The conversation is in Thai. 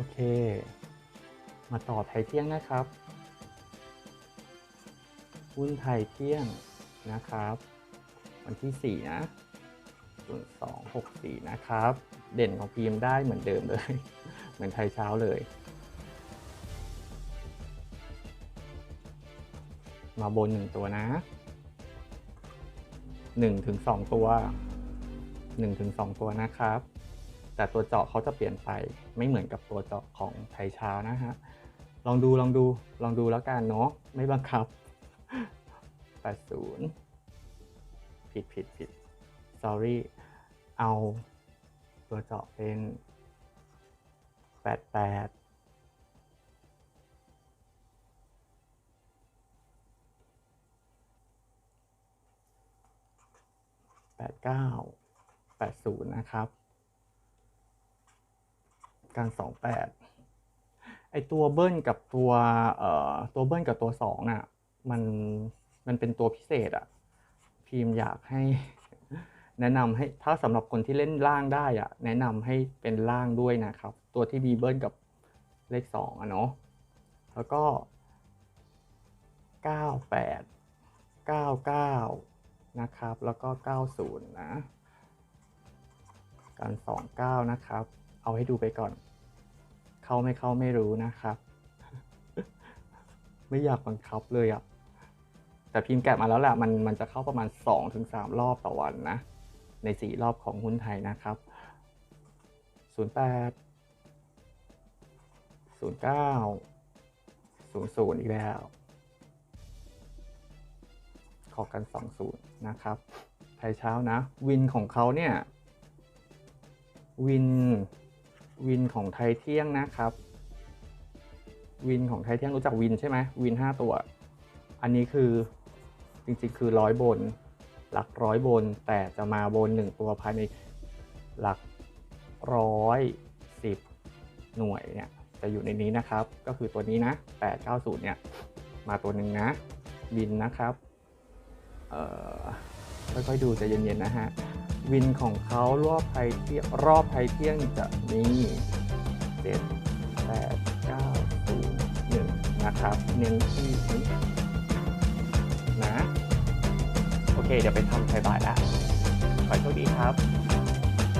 อเค มาต่อไทยเที่ยงนะครับ หุ้นไทยเที่ยงนะครับ วันที่ 4 นะส่วน2 6 4 นะครับ เด่นของพีมได้เหมือนเดิมเลย เหมือนไทยเช้าเลย มาบนหนึ่งตัวนะหนึ่งถึงสองตัวหนึ่งถึงสองตัวนะครับ แต่ตัวเจาะเขาจะเปลี่ยนไปไม่เหมือนกับตัวเจาะของไทยเช้านะฮะลองดูลองดูลองดูแล้วกันเนาะไม่บังคับ 80 ผิดผิดผิด sorry เอาตัวเจาะเป็น 88 89 80นะครับ การ28ไอตัวเบิ้ลกับตัวเอ่อตัวเบิ้ลกับตัว2น่ะมันมันเป็นตัวพิเศษอะพีมอยากให้แนะนำให้ถ้าสำหรับคนที่เล่นล่างได้อะแนะนำให้เป็นล่างด้วยนะครับ ตัวที่มีเบิ้ลกับเลข2อะเนาะแล้วก็98 99นะครับ แล้วก็90นะการ29นะครับ เอาให้ดูไปก่อน เข้าไม่เข้าไม่รู้นะครับ ไม่อยากบังคับเลยอะ่ะ แต่พิมพ์แกะมาแล้วแหละมันมันจะเข้าประมาณ 2-3 รอบต่อวันนะ ใน 4 รอบของหุ้นไทยนะครับ 08 09 00 อีกแล้ว ขอกัน 20 นะครับ ไทยเช้านะ วินของเขาเนี่ยวิน วินของไทยเที่ยงนะครับ วินของไทยเที่ยงรู้จักวินใช่ไหมวิน5ตัว อันนี้คือจริงๆคือร้อยบน หลักร้อยบน แต่จะมาบน1ตัวภายในหลักร้อยสิบหน่วยเนี่ยจะอยู่ในนี้นะครับ ก็คือตัวนี้นะ890เนี่ย มาตัวหนึ่งนะวินนะครับ เอ่อ ค่อยๆดูใจะเย็นๆนะฮะ วินของเขารอบไทยเที่ยงรอบไทยเที่ยงจะมีเจ็ดแปดเก้าศูนย์หนึ่งนะครับ เน้นที่นี้นะ โอเค เดี๋ยวไปทำไทยบ่ายแล้วขอโชคดีครับ